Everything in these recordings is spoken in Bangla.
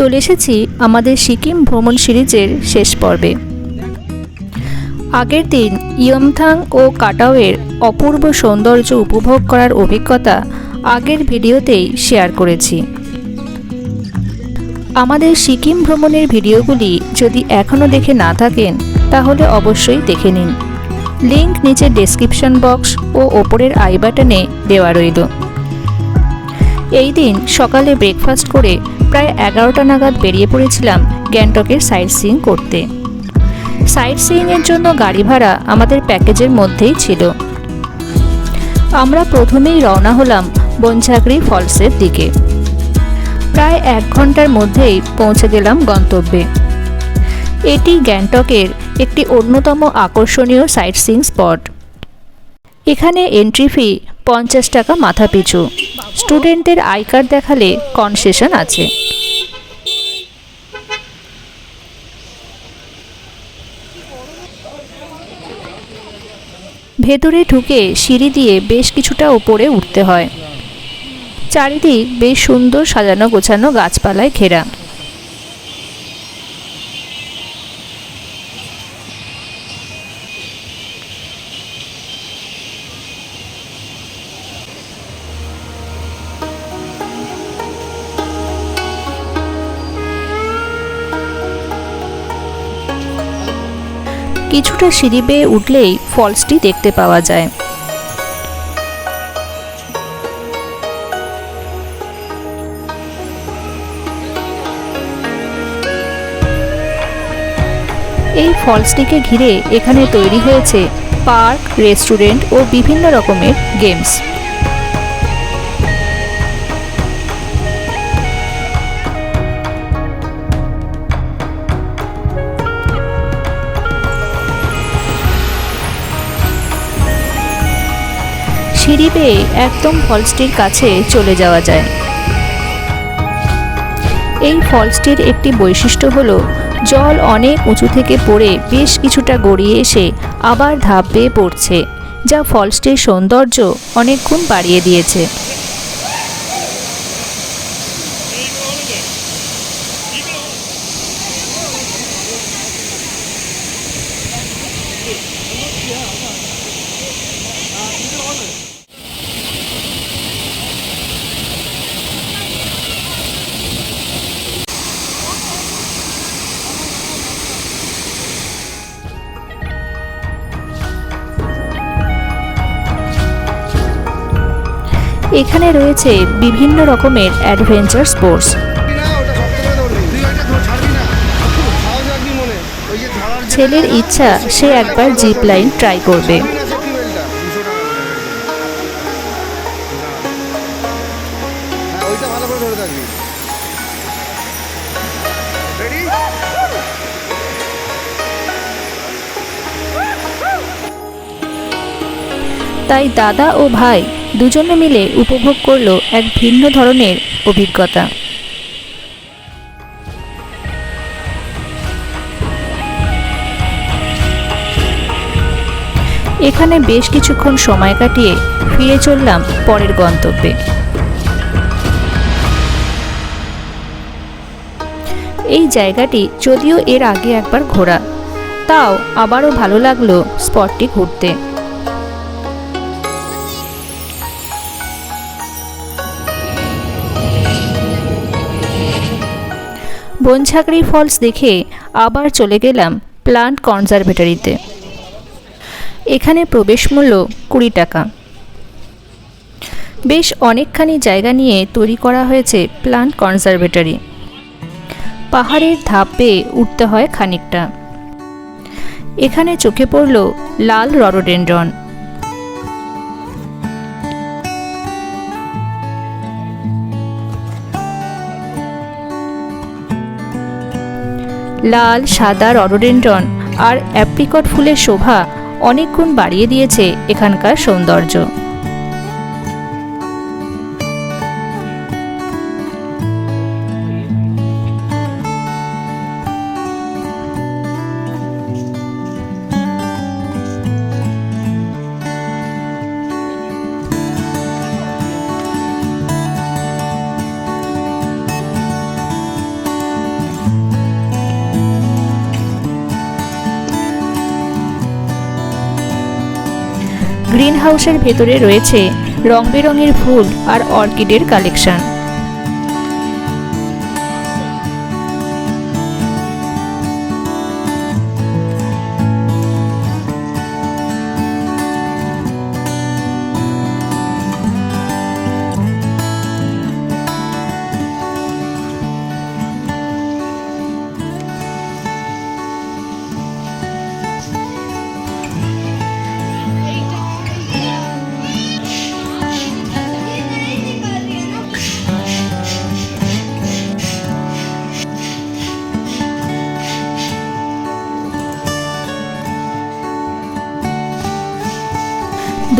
চলে এসেছি আমাদের সিকিম ভ্রমণ সিরিজের শেষ পর্বে। আগের দিন ইয়মথাং ও কাটাওয়ের অপূর্ব সৌন্দর্য উপভোগ করার অভিজ্ঞতা আগের ভিডিওতেই শেয়ার করেছি। আমাদের সিকিম ভ্রমণের ভিডিওগুলি যদি এখনও দেখে না থাকেন, তাহলে অবশ্যই দেখে নিন। লিংক নিচে ডেসক্রিপশন বক্স ও ওপরের আই বাটনে দেওয়া রইল। এই দিন সকালে ব্রেকফাস্ট করে প্রায় এগারোটা নাগাদ বেরিয়ে পড়েছিলাম গ্যাংটকের সাইট সিইং করতে। সাইট সিইংয়ের জন্য গাড়ি ভাড়া আমাদের প্যাকেজের মধ্যেই ছিল। আমরা প্রথমেই রওনা হলাম বনঝাগড়ি ফলসের দিকে। প্রায় এক ঘণ্টার মধ্যেই পৌঁছে গেলাম গন্তব্যে। এটি গ্যাংটকের একটি অন্যতম আকর্ষণীয় সাইট সিইং স্পট। এখানে এন্ট্রি ফি পঞ্চাশ টাকা মাথাপিছু। স্টুডেন্টদের আই কার্ড দেখালে কনসেশন আছে। ভেতরে ঢুকে সিঁড়ি দিয়ে বেশ কিছুটা উপরে উঠতে হয়। চারিদিক বেশ সুন্দর সাজানো গোছানো গাছপালায় ঘেরা। কিছুটা সিঁড়ি বেয়ে উঠলেই ফলসটি দেখতে পাওয়া যায়। এই ফলসটিকে ঘিরে এখানে তৈরি হয়েছে পার্ক, রেস্টুরেন্ট ও বিভিন্ন রকমের গেমস। সিঁড়ি পেয়ে একদম ফলসটির কাছে চলে যাওয়া যায়। এই ফলসটির একটি বৈশিষ্ট্য হলো, জল অনেক উঁচু থেকে পড়ে বেশ কিছুটা গড়িয়ে এসে আবার ধাপ বেয়ে পড়ছে, যা ফলসটির সৌন্দর্য অনেকক্ষণ বাড়িয়ে দিয়েছে। এখানে রয়েছে বিভিন্ন রকমের অ্যাডভেঞ্চার স্পোর্টস ছেলের ইচ্ছা, সে একবার জিপ লাইন ট্রাই করবে। তাই দাদা ও ভাই দুজনে মিলে উপভোগ করল এক ভিন্ন ধরনের অভিজ্ঞতা। এখানে বেশ কিছুক্ষণ সময় কাটিয়ে ফিরে চললাম পরের গন্তব্যে। এই জায়গাটি যদিও এর আগে একবার ঘোরা, তাও আবারও ভালো লাগল স্পটটি ঘুরতে। বনঝাগড়ি ফলস দেখে আবার চলে গেলাম প্লান্ট কনজারভেটরিতে। এখানে প্রবেশ মূল্য কুড়ি টাকা। বেশ অনেকখানি জায়গা নিয়ে তৈরি করা হয়েছে প্লান্ট কনজারভেটরি। পাহাড়ের ধাপ উঠতে হয় খানিকটা। এখানে চোখে পড়ল লাল রডোডেন্ড্রন লাল সাদা রডোডেন্ড্রন আর অ্যাপ্রিকট ফুলের শোভা অনেক গুণ বাড়িয়ে দিয়েছে এখানকার সৌন্দর্য। গ্রিন হাউসের ভেতরে রয়েছে রং বেরঙের ফুল আর অর্কিডের কালেকশন।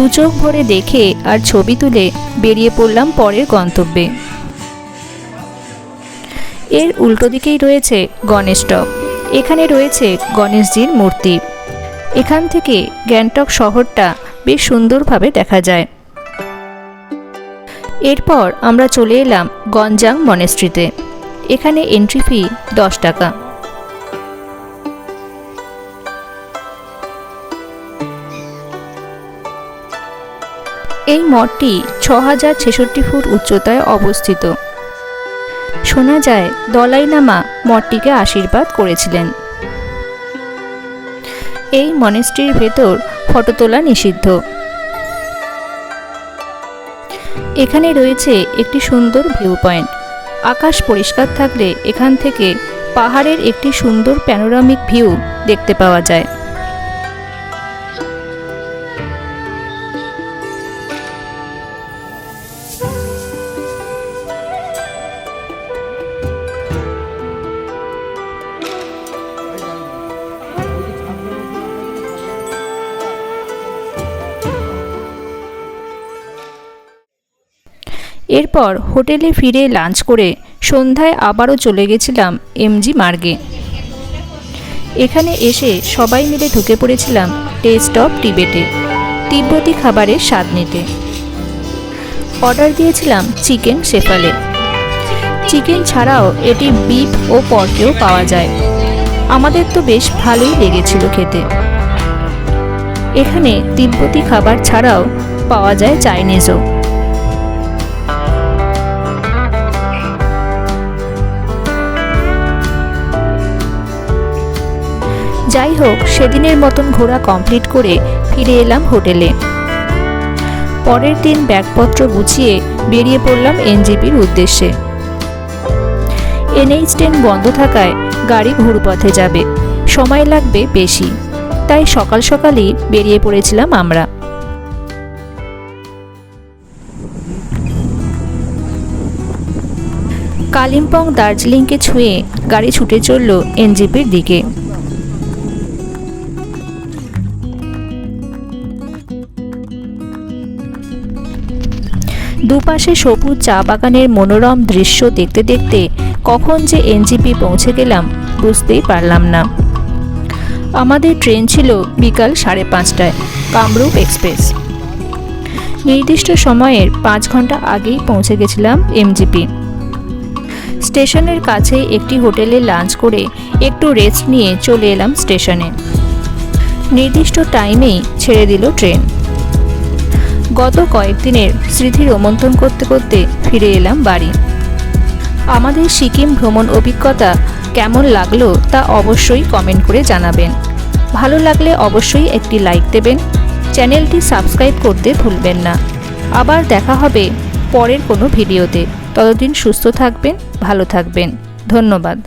দু চোখ ভরে দেখে আর ছবি তুলে বেরিয়ে পড়লাম পরের গন্তব্যে। এর উল্টো দিকেই রয়েছে গণেশ টক। এখানে রয়েছে গণেশজির মূর্তি। এখান থেকে গ্যাংটক শহরটা বেশ সুন্দরভাবে দেখা যায়। এরপর আমরা চলে এলাম গঞ্জাং মনেস্ট্রিতে। এখানে এন্ট্রি ফি দশ টাকা। এই মঠটি ছ হাজার ছেষট্টি ফুট উচ্চতায় অবস্থিত। শোনা যায় দলাই লামা মঠটিকে আশীর্বাদ করেছিলেন। এই মনেস্ট্রির ভেতর ফটো তোলা নিষিদ্ধ। এখানে রয়েছে একটি সুন্দর ভিউ পয়েন্ট। আকাশ পরিষ্কার থাকলে এখান থেকে পাহাড়ের একটি সুন্দর প্যানোরামিক ভিউ দেখতে পাওয়া যায়। এরপর হোটেলে ফিরে লাঞ্চ করে সন্ধ্যায় আবারও চলে গেছিলাম এমজি মার্গে। এখানে এসে সবাই মিলে ঢুকে পড়েছিলাম টেস্ট অফ টিবেটে, তিব্বতী খাবারের স্বাদ নিতে। অর্ডার দিয়েছিলাম চিকেন শেফালে। চিকেন ছাড়াও এটি বিফ ও পর্কেও পাওয়া যায়। আমাদের তো বেশ ভালোই লেগেছিল খেতে। এখানে তিব্বতী খাবার ছাড়াও পাওয়া যায় চাইনিজও। যাই হোক সেদিনের মতন ঘোরা কমপ্লিট করে ফিরে এলাম হোটেলে। পরের দিন ব্যাগপত্র গুছিয়ে বেরিয়ে পড়লাম এনজিপির উদ্দেশ্যে। এনএইচ টেন বন্ধ থাকায় গাড়ি ঘুরপথে যাবে। সময় লাগবে বেশি। তাই সকাল সকালই বেরিয়ে পড়েছিলাম আমরা। কালিম্পং দার্জিলিংকে ছুঁয়ে গাড়ি ছুটে চলল এনজিপির দিকে। দুপাশে সবুজ চা বাগানের মনোরম দৃশ্য দেখতে দেখতে কখন যে এনজিপি পৌঁছে গেলাম বুঝতেই পারলাম না। আমাদের ট্রেন ছিল বিকাল সাড়ে পাঁচটায়, কামরূপ এক্সপ্রেস। নির্দিষ্ট সময়ের পাঁচ ঘণ্টা আগেই পৌঁছে গেছিলাম এমজিপি। স্টেশনের কাছে একটি হোটেলে লাঞ্চ করে একটু রেস্ট নিয়ে চলে এলাম স্টেশনে। নির্দিষ্ট টাইমেই ছেড়ে দিল ট্রেন। গত কয়েকদিনের স্মৃতি রোমন্থন করতে করতে ফিরে এলাম বাড়ি। আমাদের সিকিম ভ্রমণ অভিজ্ঞতা কেমন লাগল তা অবশ্যই কমেন্ট করে জানাবেন। ভালো লাগলে অবশ্যই একটি লাইক দেবেন। চ্যানেলটি সাবস্ক্রাইব করতে ভুলবেন না। আবার দেখা হবে পরের কোনো ভিডিওতে। ততদিন সুস্থ থাকবেন, ভালো থাকবেন। ধন্যবাদ।